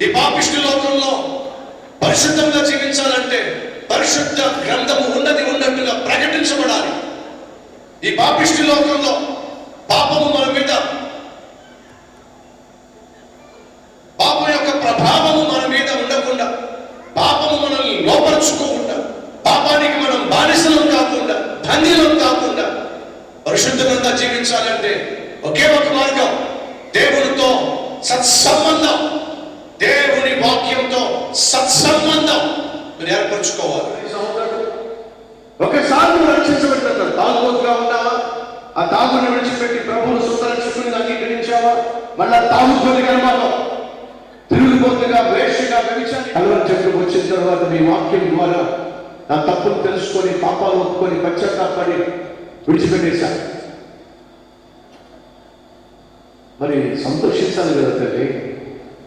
ఈ పాపిష్టి లోకంలో పరిశుద్ధంగా జీవించాలంటే పరిశుద్ధ గ్రంథము ఉన్నది ఉన్నట్టుగా ప్రకటించబడాలి. ఈ పాపిష్టి లోకంలో పాపము మన మీద పాపం యొక్క ప్రభావము మన మీద ఉండకుండా పాపము మనల్ని లోపరుచుకోకుండా పాపానికి మనం బానిసలం కాకుండా ధన్యులం కాకుండా పరిశుద్ధంగా జీవించాలంటే ఒకే ఒక మార్గం దేవునితో సత్సంబంధం దేవుని వాక్యంతో సత్సంబంధం మీరు ఏర్పరచుకోవాలి ఒకసారి నువ్వు రక్షించబడ్డావు తాగుబోతుగా ఉన్నావా ఆ తాగుని విడిచిపెట్టి ప్రభువును సుందరక్షకుని అంగీకరించావా? మళ్ళా తాము పొందిగా మాతో తిరుగుబోతుగా వేషగా వ్యభిచారి కలవరి చెట్లు వచ్చిన తర్వాత మీ వాక్యం ద్వారా నా తప్పులు తెలుసుకొని పాపాలు ఒప్పుకొని పశ్చాత్తాపడి విడిచిపెట్టేశాను మరి సంతోషించాలి కదా తల్లి.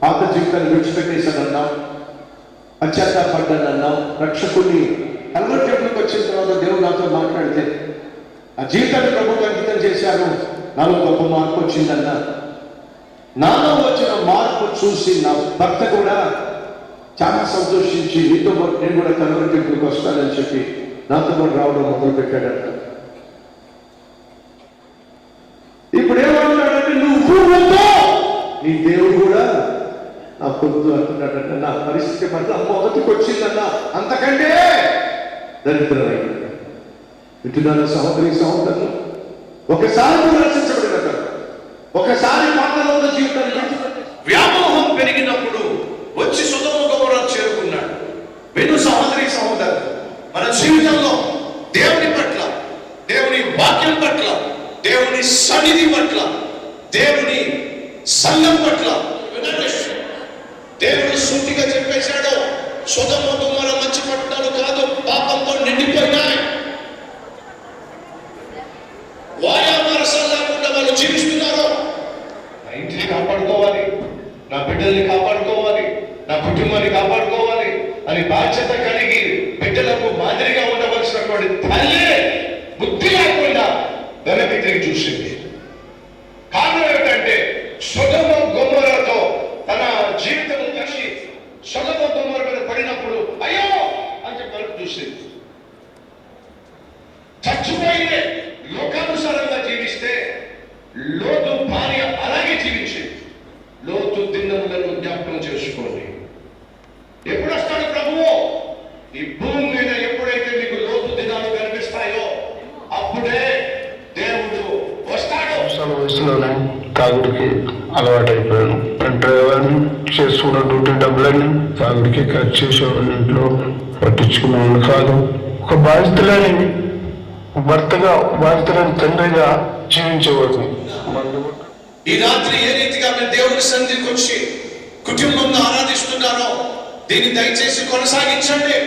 పాత జీవితాన్ని విడిచిపెట్టేశానన్నా పశ్చాత్తాపడ్డానన్నా రక్షకుడిని కలవరి చెట్లకు వచ్చిన తర్వాత దేవుడు నాతో మాట్లాడితే ఆ జీవితాన్ని ప్రభుత్వం అంకితం చేశాను నాలో గొప్ప మార్పు వచ్చిందన్న. నాలో వచ్చిన మార్పు చూసి నా భర్త కూడా చాలా సంతోషించి నీతో నేను కూడా కలవరి చెట్టుకు వస్తానని చెప్పి నాతో కూడా రావడం మొదలు పెట్టాడంట. ఇప్పుడు ఏమంటున్నాడంటే నువ్వు పూర్వంతో నీ దేవుడు కూడా నా పొద్దు అంటున్నాడంట. నా పరిస్థితి పట్ల మొదటికి వచ్చిందన్న అంతకంటే దరిద్రమైంది. వింటున్నారా సహోదరి సహోదరులు? ఒకసారి నువ్వు రక్షించబడిన ఒకసారి పాటలో జీవితాన్ని వ్యామోహం పెరిగినప్పుడు వచ్చి సుధమ చేరుకున్నాడు. వెను సహోదరి సహోదరు మన జీవితంలో దేవుని పట్ల దేవుని వాక్యం పట్ల దేవుని సన్నిధి పట్ల దేవుని సంఘం పట్ల దేవుడు సూటిగా చెప్పేశాడు సుధమ మంచి పట్టణాలు కాదు పాపంతో నిండిపోయినాయి వాయామరసం లేకుండా వాళ్ళు జీవిస్తున్నారు నా ఇంటిని కాపాడుకోవాలి నా బిడ్డల్ని కాపాడుకోవాలి నా కుటుంబాన్ని కాపాడుకోవాలి అని బాధ్యత కలిగి బిడ్డలకు మాదిరిగా ఉండవలసినటువంటి తల్లి బుద్ధి లేకుండా వెనక్కి తిరిగి చూసింది. కారణం ఏమిటంటే సుగమ గొమ్మరతో తన జీవితం కలిసి సుగమ గొమ్మర మీద పడినప్పుడు అయ్యో అని చెప్పి చూసింది. తాగుడికి ఖర్చు చేసేవాడిని ఇంట్లో పట్టించుకునేవాడిని కాదు. ఒక బాధితులని భర్తగా బాధితులని తండ్రిగా జీవించేవాడిని. ఈ రాత్రి ఏ రీతిగా మీరు దేవుని సన్నిధికి వచ్చి కుటుంబంలో ఆరాధిస్తున్నారో దీన్ని దయచేసి కొనసాగించండి.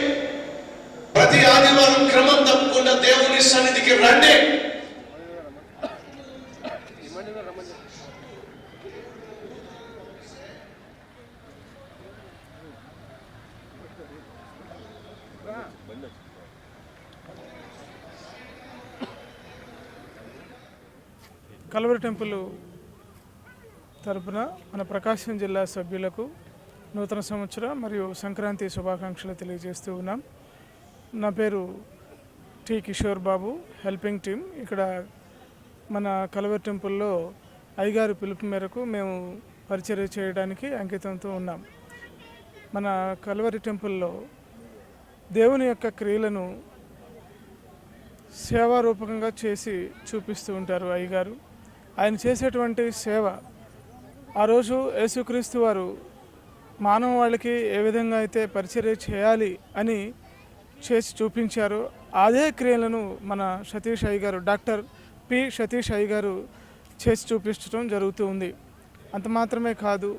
ప్రతి ఆదివారం క్రమం తప్పకుండా దేవుని సన్నిధికి రండి. కలవరి టెంపుల్ తరపున మన ప్రకాశం జిల్లా సభ్యులకు నూతన సంవత్సర మరియు సంక్రాంతి శుభాకాంక్షలు తెలియజేస్తూ ఉన్నాం. నా పేరు T Kishore Babu helping team. ఇక్కడ మన కలవరి టెంపుల్లో అయ్యగారి పిలుపు మేరకు మేము పరిచర్య చేయడానికి అంకితంతో ఉన్నాం. మన కలవరి టెంపుల్లో దేవుని యొక్క క్రియలను సేవారూపకంగా చేసి చూపిస్తూ ఉంటారు అయ్యగారు. ఆయన చేసేటువంటి సేవ ఆ రోజు యేసుక్రీస్తు వారు మానవ వాళ్ళకి ఏ విధంగా అయితే పరిచర్య చేయాలి అని చేసి చూపించారో అదే క్రియలను మన సతీష్ అయ్య గారు డాక్టర్ పి సతీష్ అయ్య గారు చేసి చూపించడం జరుగుతూ ఉంది. అంత మాత్రమే కాదు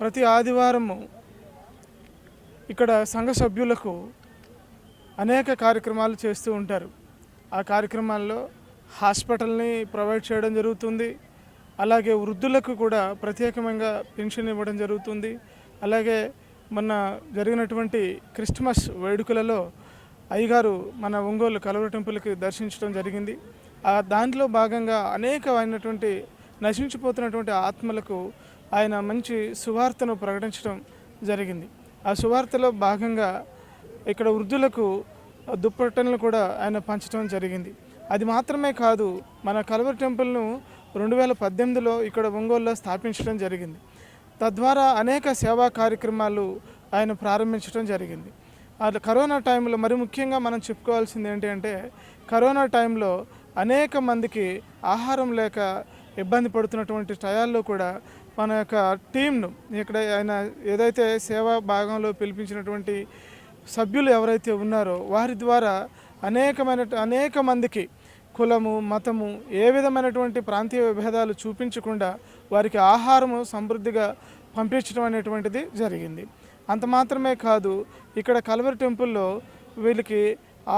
ప్రతి ఆదివారము ఇక్కడ సంఘ సభ్యులకు అనేక కార్యక్రమాలు చేస్తూ ఉంటారు. ఆ కార్యక్రమాల్లో హాస్పిటల్ని ప్రొవైడ్ చేయడం జరుగుతుంది. అలాగే వృద్ధులకు కూడా ప్రత్యేకంగా పెన్షన్ ఇవ్వడం జరుగుతుంది. అలాగే మొన్న జరిగినటువంటి క్రిస్మస్ వేడుకలలో అయ్యగారు మన ఒంగోలు కలవర టెంపుల్కి దర్శించడం జరిగింది. ఆ దాంట్లో భాగంగా అనేకమైనటువంటి నశించిపోతున్నటువంటి ఆత్మలకు ఆయన మంచి సువార్తను ప్రకటించడం జరిగింది. ఆ సువార్తలో భాగంగా ఇక్కడ వృద్ధులకు దుప్పట్టలను కూడా ఆయన పంచడం జరిగింది. అది మాత్రమే కాదు మన కలవరి టెంపుల్ను రెండు వేల పద్దెనిమిదిలో ఇక్కడ ఒంగోలులో స్థాపించడం జరిగింది. తద్వారా అనేక సేవా కార్యక్రమాలు ఆయన ప్రారంభించడం జరిగింది. అది కరోనా టైంలో మరి ముఖ్యంగా మనం చెప్పుకోవాల్సింది ఏంటి అంటే కరోనా టైంలో అనేక మందికి ఆహారం లేక ఇబ్బంది పడుతున్నటువంటి టయాల్లో కూడా మన యొక్క టీంను ఇక్కడ ఆయన ఏదైతే సేవా భాగంలో పిలిపించినటువంటి సభ్యులు ఎవరైతే ఉన్నారో వారి ద్వారా అనేకమైన అనేక మందికి కులము మతము ఏ విధమైనటువంటి ప్రాంతీయ విభేదాలు చూపించకుండా వారికి ఆహారము సమృద్ధిగా పంపించడం అనేటువంటిది జరిగింది. అంత మాత్రమే కాదు ఇక్కడ కల్వరి టెంపుల్లో వీళ్ళకి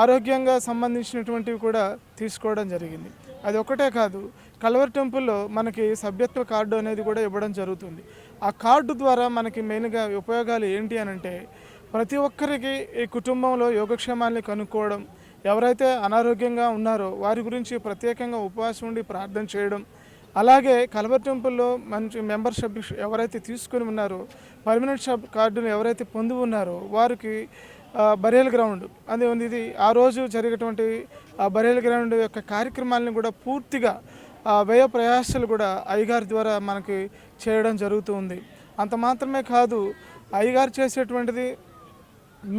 ఆరోగ్యంగా సంబంధించినటువంటివి కూడా తీసుకోవడం జరిగింది. అది ఒకటే కాదు కల్వరి టెంపుల్లో మనకి సభ్యత్వ కార్డు అనేది కూడా ఇవ్వడం జరుగుతుంది. ఆ కార్డు ద్వారా మనకి మెయిన్గా ఉపయోగాలు ఏంటి అని అంటే ప్రతి ఒక్కరికి ఈ కుటుంబంలో యోగక్షేమాల్ని కనుక్కోవడం ఎవరైతే అనారోగ్యంగా ఉన్నారో వారి గురించి ప్రత్యేకంగా ఉపవాసం ఉండి ప్రార్థన చేయడం అలాగే కలవర్ టెంపుల్లో మంచి మెంబర్షిప్ ఎవరైతే తీసుకుని ఉన్నారో పర్మనెంట్ షాప్ కార్డును ఎవరైతే పొంది ఉన్నారో వారికి బరేల్ గ్రౌండ్ అది ఇది ఆ రోజు జరిగేటువంటి బరేల్ గ్రౌండ్ యొక్క కార్యక్రమాలను కూడా పూర్తిగా వ్యయ ప్రయాసాలు కూడా అయ్యగారి ద్వారా మనకి చేయడం జరుగుతూ ఉంది. అంత మాత్రమే కాదు అయ్యగారు చేసేటువంటిది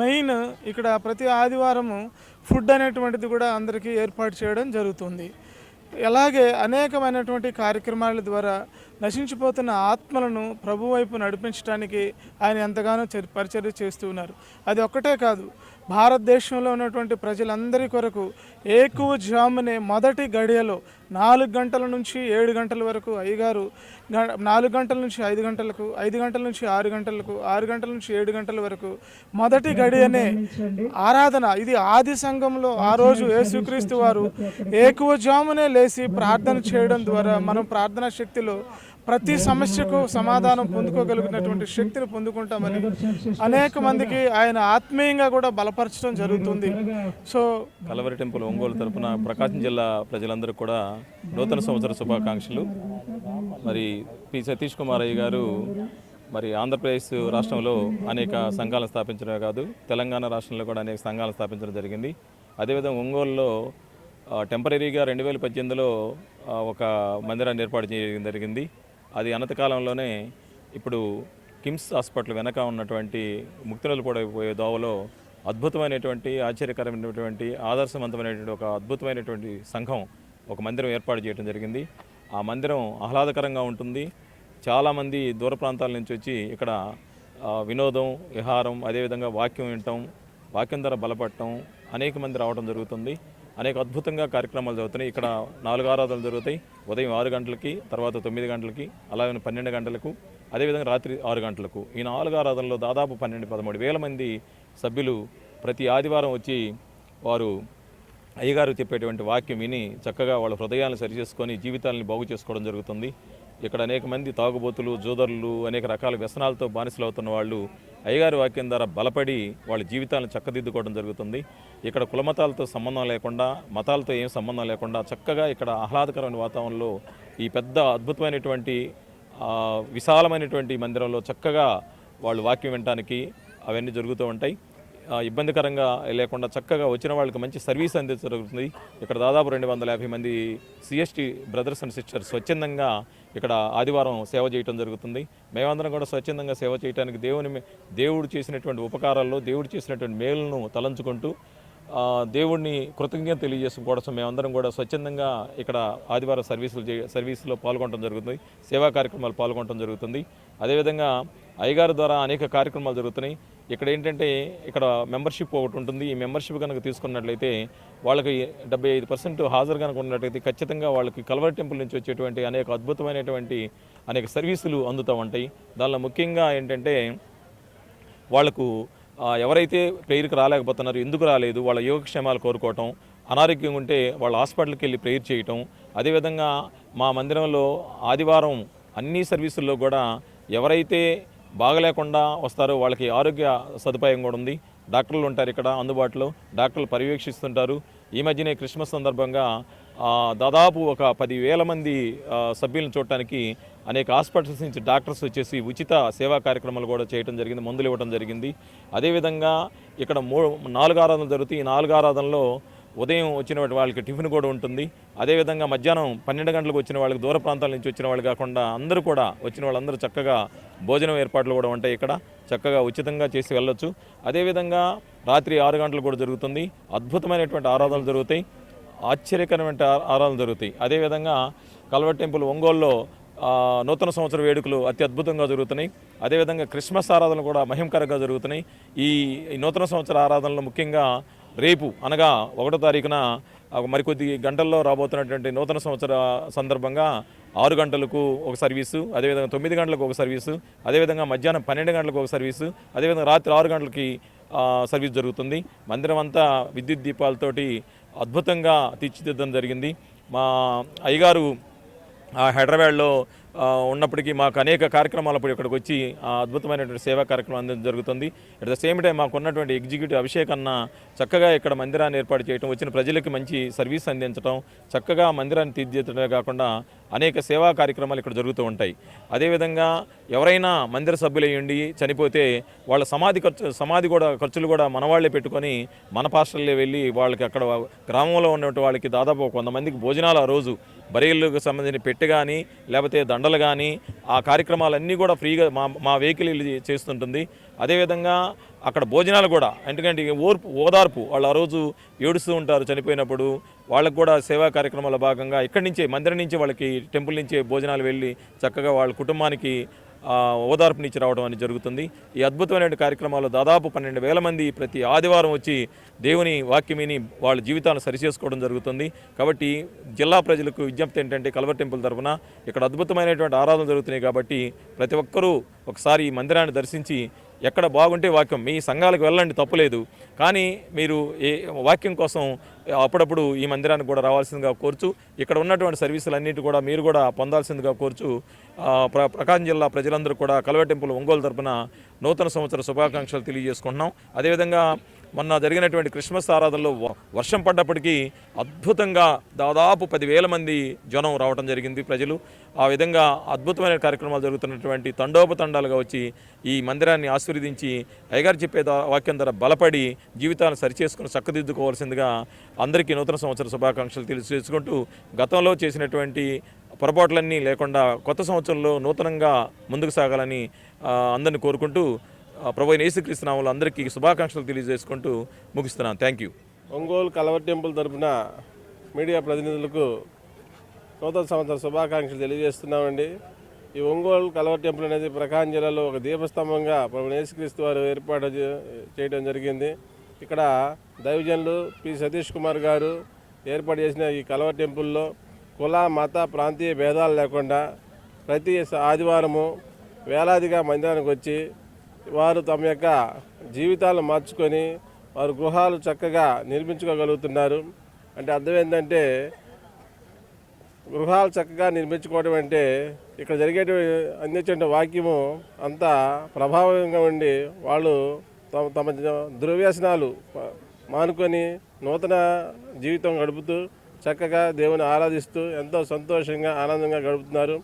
మెయిన్ ఇక్కడ ప్రతి ఆదివారము ఫుడ్ అనేటువంటిది కూడా అందరికీ ఏర్పాటు చేయడం జరుగుతుంది. అలాగే అనేకమైనటువంటి కార్యక్రమాల ద్వారా నశించిపోతున్న ఆత్మలను ప్రభు వైపు నడిపించడానికి ఆయన ఎంతగానో పరిచర్య చేస్తూ ఉన్నారు. అది ఒక్కటే కాదు భారతదేశంలో ఉన్నటువంటి ప్రజలందరి కొరకు ఏకువ జామునే మొదటి గడియలో నాలుగు గంటల నుంచి ఏడు గంటల వరకు అయ్యగారు గ- నాలుగు గంటల నుంచి ఐదు గంటలకు ఐదు గంటల నుంచి ఆరు గంటలకు ఆరు గంటల నుంచి ఏడు గంటల వరకు మొదటి గడియనే ఆరాధన. ఇది ఆది సంఘంలో ఆ రోజు యేసుక్రీస్తు వారు ఏకువ జామునే లేచి ప్రార్థన చేయడం ద్వారా మనం ప్రార్థనా శక్తిలో ప్రతి సమస్యకు సమాధానం పొందుకోగలిగినటువంటి శక్తిని పొందుకుంటామని అనేక మందికి ఆయన ఆత్మీయంగా కూడా బలపరచడం జరుగుతుంది. సో కలవరి టెంపుల్ ఒంగోలు తరపున ప్రకాశం జిల్లా ప్రజలందరికీ కూడా నూతన సంవత్సర శుభాకాంక్షలు. మరి పి. సతీష్ కుమార్ అయ్య గారు మరి ఆంధ్రప్రదేశ్ రాష్ట్రంలో అనేక సంఘాలను స్థాపించడమే కాదు తెలంగాణ రాష్ట్రంలో కూడా అనేక సంఘాలను స్థాపించడం జరిగింది. అదేవిధంగా ఒంగోలులో టెంపరీగా రెండు వేల పద్దెనిమిదిలో ఒక మందిరాన్ని ఏర్పాటు చేయడం జరిగింది. అది అనతకాలంలోనే ఇప్పుడు కిమ్స్ హాస్పిటల్ వెనక ఉన్నటువంటి ముక్తులు పోయే దోవలో అద్భుతమైనటువంటి ఆశ్చర్యకరమైనటువంటి ఆదర్శవంతమైనటువంటి ఒక అద్భుతమైనటువంటి సంఘం ఒక మందిరం ఏర్పాటు చేయడం జరిగింది. ఆ మందిరం ఆహ్లాదకరంగా ఉంటుంది. చాలామంది దూర ప్రాంతాల నుంచి వచ్చి ఇక్కడ వినోదం విహారం అదేవిధంగా వాక్యం వినటం వాక్యం ధర బలపడటం అనేక మంది రావడం జరుగుతుంది. అనేక అద్భుతంగా కార్యక్రమాలు జరుగుతున్నాయి. ఇక్కడ నాలుగు ఆరాధనలు జరుగుతాయి. ఉదయం ఆరు గంటలకి తర్వాత తొమ్మిది గంటలకి అలాగే పన్నెండు గంటలకు అదేవిధంగా రాత్రి ఆరు గంటలకు. ఈ నాలుగు ఆరాధనలో దాదాపు పన్నెండు పదమూడు వేల మంది సభ్యులు ప్రతి ఆదివారం వచ్చి వారు అయ్యగారు చెప్పేటువంటి వాక్యం విని చక్కగా వాళ్ళ హృదయాలను సరిచేసుకొని జీవితాలను బాగు చేసుకోవడం జరుగుతుంది. ఇక్కడ అనేక మంది తాగుబోతులు జోదరులు అనేక రకాల వ్యసనాలతో బానిసలు అవుతున్న వాళ్ళు అయ్యగారి వాక్యం ద్వారా బలపడి వాళ్ళ జీవితాలను చక్కదిద్దుకోవడం జరుగుతుంది. ఇక్కడ కులమతాలతో సంబంధం లేకుండా మతాలతో ఏం సంబంధం లేకుండా చక్కగా ఇక్కడ ఆహ్లాదకరమైన వాతావరణంలో ఈ పెద్ద అద్భుతమైనటువంటి విశాలమైనటువంటి మందిరంలో చక్కగా వాళ్ళు వాక్యం వినటానికి అవన్నీ జరుగుతూ ఉంటాయి. ఇబ్బందికరంగా లేకుండా చక్కగా వచ్చిన వాళ్ళకి మంచి సర్వీస్ అందించగలుగుతుంది ఇక్కడ దాదాపు రెండు వందల యాభై మంది సిఎస్టీ బ్రదర్స్ అండ్ సిస్టర్స్ స్వచ్ఛందంగా ఇక్కడ ఆదివారం సేవ చేయటం జరుగుతుంది. మేమందరం కూడా స్వచ్ఛందంగా సేవ చేయడానికి దేవుని దేవుడు చేసినటువంటి ఉపకారాల్లో దేవుడు చేసినటువంటి మేలును తలంచుకుంటూ దేవుడిని కృతజ్ఞత తెలియజేసుకోవడం మేమందరం కూడా స్వచ్ఛందంగా ఇక్కడ ఆదివారం సర్వీసులు సర్వీసులో పాల్గొనడం జరుగుతుంది. సేవా కార్యక్రమాలు పాల్గొనడం జరుగుతుంది. అదేవిధంగా అయ్యగారి ద్వారా అనేక కార్యక్రమాలు జరుగుతున్నాయి. ఇక్కడ ఏంటంటే ఇక్కడ మెంబర్షిప్ ఒకటి ఉంటుంది. ఈ మెంబర్షిప్ కనుక తీసుకున్నట్లయితే వాళ్ళకి డెబ్బై ఐదు పర్సెంట్ హాజరు కనుక ఉన్నట్లయితే ఖచ్చితంగా వాళ్ళకి కల్వర్ టెంపుల్ నుంచి వచ్చేటువంటి అనేక అద్భుతమైనటువంటి అనేక సర్వీసులు అందుతూ ఉంటాయి. దానిలో ముఖ్యంగా ఏంటంటే వాళ్ళకు ఎవరైతే ప్రేయర్కి రాలేకపోతున్నారో ఎందుకు రాలేదు వాళ్ళ యోగక్షేమాలు కోరుకోవటం అనారోగ్యం ఉంటే వాళ్ళ హాస్పిటల్కి వెళ్ళి ప్రేయర్ చేయటం అదేవిధంగా మా మందిరంలో ఆదివారం అన్ని సర్వీసుల్లో కూడా ఎవరైతే బాగలేకుండా వస్తారు. వాళ్ళకి ఆరోగ్య సదుపాయం కూడా ఉంది. డాక్టర్లు ఉంటారు ఇక్కడ అందుబాటులో. డాక్టర్లు పర్యవేక్షిస్తుంటారు. ఈ మధ్యనే క్రిస్మస్ సందర్భంగా దాదాపు ఒక పదివేల మంది సభ్యులను చూడటానికి అనేక హాస్పిటల్స్ నుంచి డాక్టర్స్ వచ్చేసి ఉచిత సేవా కార్యక్రమాలు కూడా చేయడం జరిగింది. మందులు ఇవ్వడం జరిగింది. అదేవిధంగా ఇక్కడ మూ నాలుగు ఆరాధనలు జరుగుతాయి. ఈ నాలుగు ఆరాధనలో ఉదయం వచ్చిన వాళ్ళకి టిఫిన్ కూడా ఉంటుంది. అదేవిధంగా మధ్యాహ్నం పన్నెండు గంటలకు వచ్చిన వాళ్ళకి దూర ప్రాంతాల నుంచి వచ్చిన వాళ్ళు కాకుండా అందరూ కూడా వచ్చిన వాళ్ళందరూ చక్కగా భోజనం ఏర్పాట్లు కూడా ఉంటాయి ఇక్కడ. చక్కగా ఉచితంగా చేసి వెళ్ళొచ్చు. అదేవిధంగా రాత్రి ఆరు గంటలు కూడా జరుగుతుంది. అద్భుతమైనటువంటి ఆరాధనలు జరుగుతాయి. ఆశ్చర్యకరమైన ఆరాధనలు జరుగుతాయి. అదేవిధంగా కల్వర్ టెంపుల్ ఒంగోలులో నూతన సంవత్సర వేడుకలు అతి అద్భుతంగా జరుగుతున్నాయి. అదేవిధంగా క్రిస్మస్ ఆరాధనలు కూడా మహిమకరంగా జరుగుతున్నాయి. ఈ నూతన సంవత్సర ఆరాధనలు ముఖ్యంగా రేపు అనగా ఒకటో తారీఖున మరికొద్ది గంటల్లో రాబోతున్నటువంటి నూతన సంవత్సర సందర్భంగా ఆరు గంటలకు ఒక సర్వీసు అదేవిధంగా తొమ్మిది గంటలకు ఒక సర్వీసు అదేవిధంగా మధ్యాహ్నం పన్నెండు గంటలకు ఒక సర్వీసు అదేవిధంగా రాత్రి ఆరు గంటలకి సర్వీస్ జరుగుతుంది. మందిరం అంతా విద్యుత్ దీపాలతోటి అద్భుతంగా తీర్చిదిద్దడం జరిగింది. మా అయ్యగారు ఆ హైదరాబాద్లో ఉన్నప్పటికీ మాకు అనేక కార్యక్రమాలు అప్పుడు ఇక్కడికి వచ్చి అద్భుతమైనటువంటి సేవా కార్యక్రమం అందించడం జరుగుతుంది. అట్ ద సేమ్ టైం మాకు ఉన్నటువంటి ఎగ్జిక్యూటివ్ అభిషేక్ అన్న చక్కగా ఇక్కడ మందిరాన్ని ఏర్పాటు చేయడం వచ్చిన ప్రజలకి మంచి సర్వీస్ అందించడం చక్కగా మందిరాన్ని తీర్చిదిద్దడమే కాకుండా అనేక సేవా కార్యక్రమాలు ఇక్కడ జరుగుతూ ఉంటాయి. అదేవిధంగా ఎవరైనా మందిర సభ్యులయ్యండి చనిపోతే వాళ్ళ సమాధి ఖర్చు సమాధి కూడా ఖర్చులు కూడా మన వాళ్ళే పెట్టుకొని మన పాస్టర్లే వెళ్ళి వాళ్ళకి అక్కడ గ్రామంలో ఉన్నటువంటి వాళ్ళకి దాదాపు కొంతమందికి భోజనాలు ఆ రోజు బరీళ్ళకు సంబంధించిన పెట్టె కానీ లేకపోతే దండలు కానీ ఆ కార్యక్రమాలన్నీ కూడా ఫ్రీగా మా మా వెహికల్ చేస్తుంటుంది. అదేవిధంగా అక్కడ భోజనాలు కూడా ఎందుకంటే ఓర్పు ఓదార్పు వాళ్ళు ఆ రోజు ఏడుస్తూ ఉంటారు చనిపోయినప్పుడు వాళ్ళకు కూడా సేవా కార్యక్రమాల భాగంగా ఇక్కడి నుంచే మందిరం నుంచి వాళ్ళకి టెంపుల్ నుంచే భోజనాలు వెళ్ళి చక్కగా వాళ్ళ కుటుంబానికి ఓదార్పునిచ్చి రావడం అనేది జరుగుతుంది. ఈ అద్భుతమైన కార్యక్రమాలు దాదాపు పన్నెండు వేల మంది ప్రతి ఆదివారం వచ్చి దేవుని వాక్యమిని వాళ్ళ జీవితాలను సరిచేసుకోవడం జరుగుతుంది. కాబట్టి జిల్లా ప్రజలకు విజ్ఞప్తి ఏంటంటే కల్వర్ టెంపుల్ తరఫున ఇక్కడ అద్భుతమైనటువంటి ఆరాధన జరుగుతున్నాయి కాబట్టి ప్రతి ఒక్కరూ ఒకసారి ఈ మందిరాన్ని దర్శించి ఎక్కడ బాగుంటే వాక్యం. మీ సంఘాలకు వెళ్ళండి తప్పులేదు కానీ మీరు ఏ వాక్యం కోసం అప్పుడప్పుడు ఈ మందిరానికి కూడా రావాల్సిందిగా కోరుచు ఇక్కడ ఉన్నటువంటి సర్వీసులన్నిటి కూడా మీరు కూడా పొందాల్సిందిగా కోరుచు ప్ర ప్రకాశం జిల్లా ప్రజలందరూ కూడా కలవ టెంపుల్ ఒంగోలు తరపున నూతన సంవత్సర శుభాకాంక్షలు తెలియజేసుకుంటున్నాం. అదేవిధంగా మొన్న జరిగినటువంటి క్రిస్మస్ ఆరాధనలో వర్షం పడ్డప్పటికీ అద్భుతంగా దాదాపు పదివేల మంది జనం రావడం జరిగింది ప్రజలు. ఆ విధంగా అద్భుతమైన కార్యక్రమాలు జరుగుతున్నటువంటి తండోపతండాలుగా వచ్చి ఈ మందిరాన్ని ఆశీర్వదించి అయ్యగారు చెప్పే దా- వాక్యం ద్వారా బలపడి జీవితాలను సరిచేసుకుని చక్కదిద్దుకోవాల్సిందిగా అందరికీ నూతన సంవత్సర శుభాకాంక్షలు తెలియజేసుకుంటూ గతంలో చేసినటువంటి పొరపాట్లన్నీ లేకుండా కొత్త సంవత్సరంలో నూతనంగా ముందుకు సాగాలని అందరిని కోరుకుంటూ ప్రభు అయిన అందరికీ శుభాకాంక్షలు తెలియజేసుకుంటూ ముగిస్తున్నాను. Thank you Ongole Calvary temple తరపున మీడియా ప్రతినిధులకు నూతన సంవత్సర శుభాకాంక్షలు తెలియజేస్తున్నామండి. ఈ ఒంగోలు కలవర్ టెంపుల్ అనేది ప్రకాశం జిల్లాలో ఒక దీపస్తంభంగా ప్రభు యేసుక్రీస్తు వారు ఏర్పాటు చేయడం జరిగింది. ఇక్కడ దైవజనులు పి. సతీష్ కుమార్ గారు ఏర్పాటు చేసిన ఈ కలవ టెంపుల్లో కుల మత ప్రాంతీయ భేదాలు లేకుండా ప్రతి ఆదివారము వేలాదిగా మందిరానికి వచ్చి వారు తమ యొక్క జీవితాలను మార్చుకొని వారు గృహాలు చక్కగా నిర్మించుకోగలుగుతున్నారు. అంటే అర్థం ఏంటంటే గృహాలు చక్కగా నిర్మించుకోవడం అంటే ఇక్కడ జరిగే అందించే వాక్యము అంత ప్రభావంగా ఉండి వాళ్ళు తమ తమ దుర్వ్యసనాలు మానుకొని నూతన జీవితం గడుపుతూ చక్కగా దేవుని ఆరాధిస్తూ ఎంతో సంతోషంగా ఆనందంగా గడుపుతున్నారు.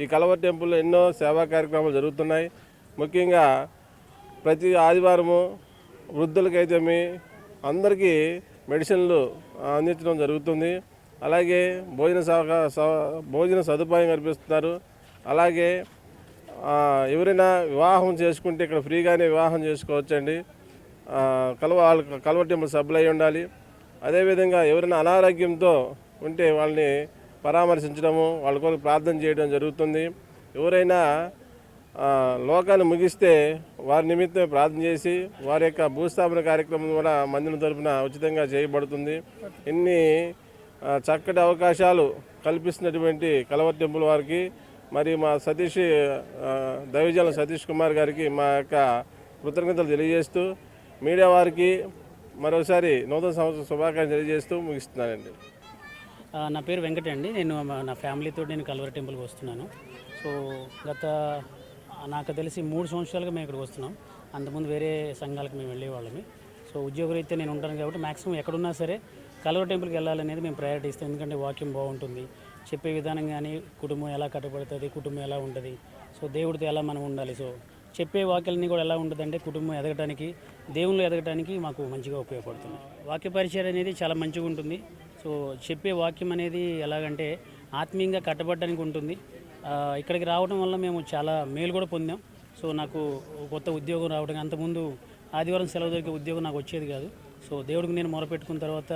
ఈ కలవర్ టెంపుల్లో ఎన్నో సేవా కార్యక్రమాలు జరుగుతున్నాయి. ముఖ్యంగా ప్రతి ఆదివారము వృద్ధులకైతే మీ అందరికీ మెడిసిన్లు అందించడం జరుగుతుంది. అలాగే భోజన సహ స- భోజన సదుపాయం కల్పిస్తున్నారు. అలాగే ఎవరైనా వివాహం చేసుకుంటే ఇక్కడ ఫ్రీగానే వివాహం చేసుకోవచ్చండి. కలవ వాళ్ళ కలవ టెంపుల్ సభ్యులు అయి ఉండాలి. అదేవిధంగా ఎవరైనా అనారోగ్యంతో ఉంటే వాళ్ళని పరామర్శించడము వాళ్ళ కొరకు ప్రార్థన చేయడం జరుగుతుంది. ఎవరైనా లోకాన్ని ముగిస్తే వారి నిమిత్తం ప్రార్థన చేసి వారి యొక్క భూస్థాపన కార్యక్రమం కూడా మందిరం తరపున ఉచితంగా చేయబడుతుంది. ఇన్ని చక్కటి అవకాశాలు కల్పిస్తున్నటువంటి కలవర్ టెంపుల్ వారికి మరి మా సతీష్ ఆ, దైవజన సతీష్ కుమార్ గారికి మా యొక్క కృతజ్ఞతలు తెలియజేస్తూ మీడియా వారికి మరోసారి నూతన సంవత్సర శుభాకాంక్షలు తెలియజేస్తూ ముగిస్తున్నానండి. నా పేరు వెంకట అండి. నేను మా- నా ఫ్యామిలీతో నేను కల్వర టెంపుల్కి వస్తున్నాను. సో గత నాకు తెలిసి మూడు సంవత్సరాలుగా మేము ఇక్కడికి వస్తున్నాం. అంతకుముందు వేరే సంఘాలకు మేము వెళ్ళేవాళ్ళమి. సో ఉద్యోగరీత్యా నేను ఉంటాను కాబట్టి మ్యాక్సిమం ఎక్కడున్నా సరే కలవర టెంపుల్కి వెళ్ళాలనేది మేము ప్రయారిటీ ఇస్తాం. ఎందుకంటే వాక్యం బాగుంటుంది. చెప్పే విధానం కానీ కుటుంబం ఎలా కట్టబడుతుంది కుటుంబం ఎలా ఉంటుంది. సో దేవుడితో ఎలా మనం ఉండాలి? సో చెప్పే వాక్యాలన్నీ కూడా ఎలా ఉంటుందంటే కుటుంబం ఎదగటానికి దేవుళ్ళు ఎదగటానికి మాకు మంచిగా ఉపయోగపడుతుంది. వాక్య పరిచయం అనేది చాలా మంచిగా ఉంటుంది. సో చెప్పే వాక్యం అనేది ఎలాగంటే ఆత్మీయంగా కట్టబడడానికి ఉంటుంది. ఇక్కడికి రావడం వల్ల మేము చాలా మేలు కూడా పొందాం. సో నాకు కొత్త ఉద్యోగం రావడం అంతకుముందు ఆదివారం సెలవు దొరికే ఉద్యోగం నాకు వచ్చేది కాదు. సో దేవుడికి నేను మొరపెట్టుకున్న తర్వాత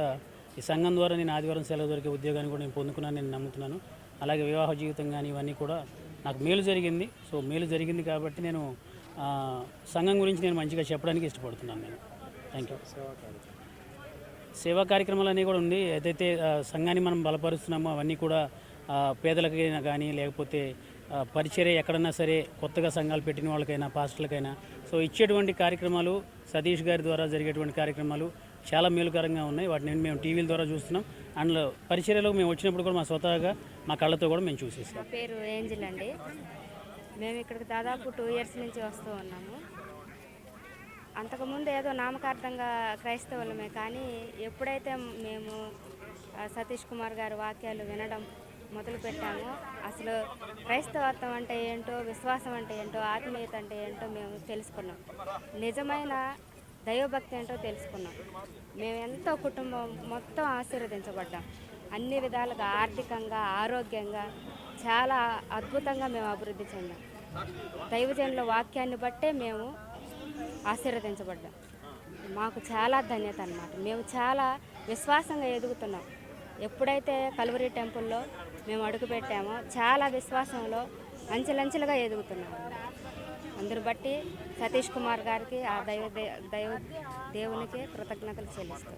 ఈ సంఘం ద్వారా నేను ఆదివారం సెలవు దొరికే ఉద్యోగాన్ని కూడా నేను పొందుకున్నాను నేను నమ్ముతున్నాను. అలాగే వివాహ జీవితం కానీ ఇవన్నీ కూడా నాకు మేలు జరిగింది. సో మేలు జరిగింది కాబట్టి నేను సంఘం గురించి నేను మంచిగా చెప్పడానికి ఇష్టపడుతున్నాను నేను. థ్యాంక్ యూ సేవా కార్యక్రమాలు అన్నీ కూడా ఉంది. ఏదైతే సంఘాన్ని మనం బలపరుస్తున్నామో అవన్నీ కూడా పేదలకైనా కానీ లేకపోతే ఆ, పరిచర్య ఎక్కడన్నా సరే కొత్తగా సంఘాలు పెట్టిన వాళ్ళకైనా పాస్టర్లకైనా. సో ఇచ్చేటువంటి కార్యక్రమాలు సతీష్ గారి ద్వారా జరిగేటువంటి కార్యక్రమాలు చాలా మేలుకరంగా ఉన్నాయి. వాటిని మేము టీవీల ద్వారా చూస్తున్నాం. అండ్ పరిచర్యలో మేము వచ్చినప్పుడు కూడా మా స్వతహాగా మా కళ్ళతో కూడా మేము చూసేసాం. నా పేరు ఏంజిల్ అండి. మేము ఇక్కడికి దాదాపు టూ ఇయర్స్ నుంచి వస్తూ ఉన్నాము. అంతకుముందు ఏదో నామకార్థంగా క్రైస్తవులమే కానీ ఎప్పుడైతే మేము సతీష్ కుమార్ గారి వాక్యాలు వినడం మొదలు పెట్టాము అసలు క్రైస్తవత్వం అంటే ఏంటో విశ్వాసం అంటే ఏంటో ఆత్మీయత అంటే ఏంటో మేము తెలుసుకున్నాం. నిజమైన దైవభక్తి ఏంటో తెలుసుకున్నాం. మేము ఎంతో కుటుంబం మొత్తం ఆశీర్వదించబడ్డాం. అన్ని విధాలుగా ఆర్థికంగా ఆరోగ్యంగా చాలా అద్భుతంగా మేము అభివృద్ధి చెందాం. దైవజనుల వాక్యాన్ని బట్టే మేము ఆశీర్వదించబడ్డాం. మాకు చాలా ధన్యత అన్నమాట. మేము చాలా విశ్వాసంగా ఎదుగుతున్నాం. ఎప్పుడైతే కలువరి టెంపుల్లో మేము అడుగుపెట్టామో చాలా విశ్వాసంలో అంచెలంచెలుగా ఎదుగుతున్నారు అందరు బట్టి సతీష్ కుమార్ గారికి ఆ దైవ దైవ దేవునికి కృతజ్ఞతలు చెల్లిస్తాం.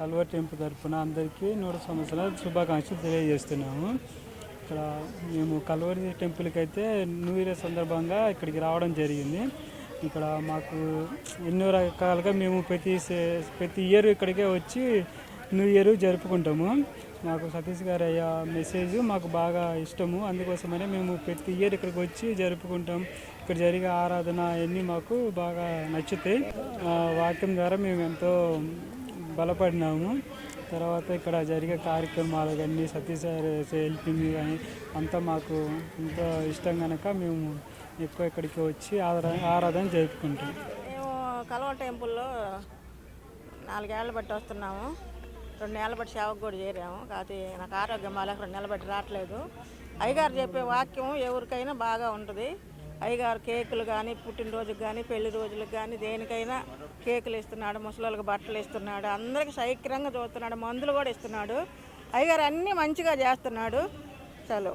కల్వర్ టెంపుల్ తరఫున అందరికీ నూట సంవత్సరాల శుభాకాంక్షలు తెలియజేస్తున్నాము. ఇక్కడ మేము కల్వరి టెంపుల్కి అయితే న్యూ ఇయర్ సందర్భంగా ఇక్కడికి రావడం జరిగింది. ఇక్కడ మాకు ఎన్నో రకాలుగా మేము ప్రతి సే- ప్రతి ఇయర్ ఇక్కడికే వచ్చి న్యూ ఇయర్ జరుపుకుంటాము. మాకు సతీష్ గారు అయ్యా మెసేజ్ మాకు బాగా ఇష్టము. అందుకోసమనే మేము ప్రతి ఇయర్ ఇక్కడికి వచ్చి జరుపుకుంటాం. ఇక్కడ జరిగే ఆరాధన అవన్నీ మాకు బాగా నచ్చుతాయి వాక్యం ద్వారా మేము ఎంతో బలపడినాము. తర్వాత ఇక్కడ జరిగే కార్యక్రమాలు కానీ సతీష్ గారు హెల్పింగ్ కానీ అంతా మాకు ఎంతో ఇష్టం కనుక మేము ఎక్కువ ఇక్కడికి వచ్చి ఆరాధన ఆరాధన జరుపుకుంటాం. మేము కలవ టెంపుల్లో నాలుగేళ్ళు బట్టి వస్తున్నాము. రెండు నెలల బట్టి సేవకు కూడా చేరాము. కాకపోతే నాకు ఆరోగ్యం బాగాలేక రెండు నెలల బట్టి రావట్లేదు. అయ్యగారు చెప్పే వాక్యం ఎవరికైనా బాగా ఉంటుంది. అయ్యగారు కేకులు కానీ పుట్టినరోజుకి కానీ పెళ్ళి రోజులకు కానీ దేనికైనా కేకులు ఇస్తున్నాడు ముసలోళ్ళకి బట్టలు ఇస్తున్నాడు అందరికి సైక్రంగా చూస్తున్నాడు మందులు కూడా ఇస్తున్నాడు. అయ్యగారు అన్నీ మంచిగా చేస్తున్నాడు. చలో.